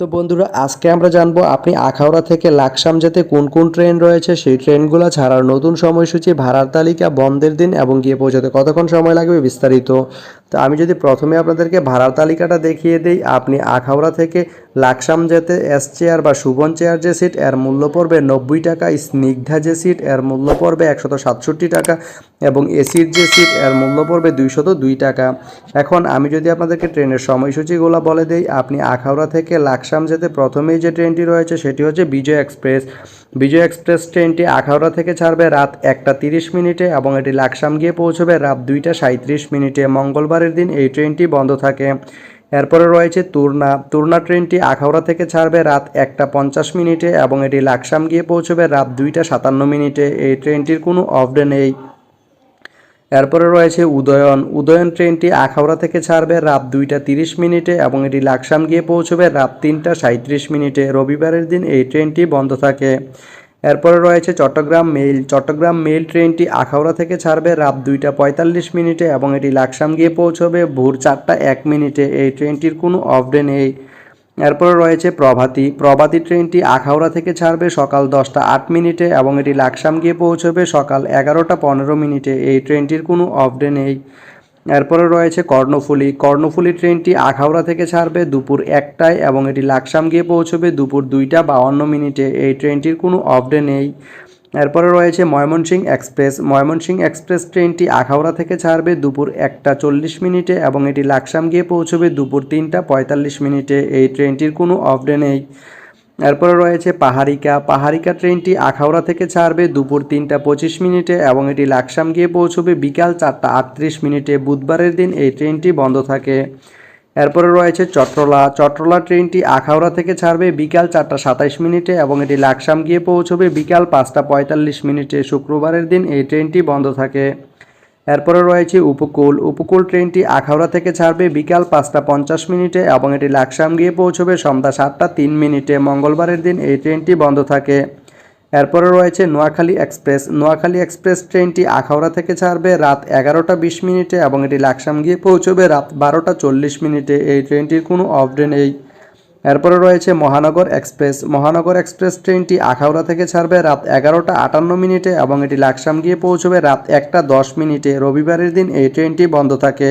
তো বন্ধুরা, আজকে আমরা জানব আপনি আখাউড়া থেকে লাকসাম যেতে কোন কোন ট্রেন রয়েছে? সেই ট্রেনগুলো ছাড়ার নতুন সময়সূচি ভাড়ার তালিকা, বন্ধের দিন এবং গিয়ে পৌঁছাতে কতক্ষণ সময় লাগবে বিস্তারিত। তো আমি যদি প্রথমে আপনাদেরকে ভাড়ার তালিকাটা দেখিয়ে দিই, আপনি আখাউড়া থেকে লাকসাম যেতে এস চেয়ার বা সুবন চেয়ার যে সিট, এর মূল্য পড়বে নব্বই টাকা, স্নিগ্ধা যে সিট, এর মূল্য পড়বে একশত সাতষট্টি টাকা এবং এসির যে সিট, এর মূল্য পড়বে দুইশত দুই টাকা। এখন আমি যদি আপনাদেরকে ট্রেনের সময়সূচিগুলো বলে দিই, আপনি আখাউড়া থেকে লাকসাম যেতে প্রথমেই যে ট্রেনটি রয়েছে সেটি হচ্ছে বিজয় এক্সপ্রেস। বিজয় এক্সপ্রেস ট্রেনটি আখাউড়া থেকে ছাড়বে রাত একটা তিরিশ মিনিটে এবং এটি লাকসাম গিয়ে পৌঁছবে রাত দুইটা সাঁত্রিশ মিনিটে। মঙ্গলবারের দিন এই ট্রেনটি বন্ধ থাকে। এরপরে রয়েছে তুরনা। তুরনা ট্রেনটি আখাউড়া থেকে ছাড়বে রাত একটা পঞ্চাশ মিনিটে এবং এটি লাকসাম গিয়ে পৌঁছবে রাত দুইটা সাতান্ন মিনিটে। এই ট্রেনটির কোনো অফ ডে নেই। এরপরে রয়েছে উদয়ন। উদয়ন ট্রেনটি আখাউড়া থেকে ছাড়বে রাত দুইটা তিরিশ মিনিটে এবং এটি লাকসাম গিয়ে পৌঁছবে রাত তিনটা সাঁত্রিশ মিনিটে। রবিবারের দিন এই ট্রেনটি বন্ধ থাকে। এরপরে রয়েছে চট্টগ্রাম মেইল। চট্টগ্রাম মেইল ট্রেনটি আখাউড়া থেকে ছাড়বে রাত দুইটা পঁয়তাল্লিশ মিনিটে এবং এটি লাকসাম গিয়ে পৌঁছবে ভোর চারটা এক মিনিটে। এই ট্রেনটির কোনো অফ ডে নেই। এরপরে রয়েছে প্রভাতী। প্রভাতী ট্রেনটি আখাউড়া থেকে ছাড়বে সকাল দশটা আট মিনিটে এবং এটি লাকসাম গিয়ে পৌঁছবে সকাল এগারোটা পনেরো মিনিটে। এই ট্রেনটির কোনো অফ ডে নেই। এরপরে রয়েছে কর্ণফুলী। কর্ণফুলী ট্রেনটি আখাউড়া থেকে ছাড়বে দুপুর একটায় এবং এটি লাকসাম গিয়ে পৌঁছবে দুপুর দুইটা বাউন্ন মিনিটে। এই ট্রেনটির কোনো অফ ডে নেই। এরপরে রয়েছে ময়মনসিংহ এক্সপ্রেস। ময়মনসিংহ এক্সপ্রেস ট্রেনটি আখাউড়া থেকে ছাড়বে দুপুর একটা চল্লিশ মিনিটে এবং এটি লাকসাম গিয়ে পৌঁছবে দুপুর তিনটা পঁয়তাল্লিশ মিনিটে। এই ট্রেনটির কোনো অফ ডে নেই। এরপরে রয়েছে পাহাড়িকা। পাহাড়িকা ট্রেনটি আখাউড়া থেকে ছাড়বে দুপুর তিনটা পঁচিশ মিনিটে এবং এটি লাকসাম গিয়ে পৌঁছবে বিকাল চারটা আটত্রিশ মিনিটে। বুধবারের দিন এই ট্রেনটি বন্ধ থাকে। এরপরে রয়েছে চট্টলা চট্টলা ট্রেনটি আখাউড়া থেকে ছাড়বে বিকাল চারটা সাতাইশ মিনিটে এবং এটি লাকসাম গিয়ে পৌঁছবে বিকাল পাঁচটা পঁয়তাল্লিশ মিনিটে। শুক্রবারের দিন এই ট্রেনটি বন্ধ থাকে। এরপরে রয়েছে উপকূল। উপকূল ট্রেনটি আখাউড়া থেকে ছাড়বে বিকাল পাঁচটা পঞ্চাশ মিনিটে এবং এটি লাকসাম গিয়ে পৌঁছবে সন্ধ্যা সাতটা তিন মিনিটে। মঙ্গলবারের দিন এই ট্রেনটি বন্ধ থাকে। এরপরে রয়েছে নোয়াখালী এক্সপ্রেস। নোয়াখালী এক্সপ্রেস ট্রেনটি আখাউড়া থেকে ছাড়বে রাত এগারোটা বিশ মিনিটে এবং এটি লাকসাম গিয়ে পৌঁছবে রাত বারোটা চল্লিশ মিনিটে। এই ট্রেনটির কোনো অফ ডে নেই। এরপরে রয়েছে মহানগর এক্সপ্রেস। মহানগর এক্সপ্রেস ট্রেনটি আখাউড়া থেকে ছাড়বে রাত এগারোটা আটান্ন মিনিটে এবং এটি লাকসাম গিয়ে পৌঁছবে রাত একটা দশ মিনিটে। রবিবারের দিন এই ট্রেনটি বন্ধ থাকে।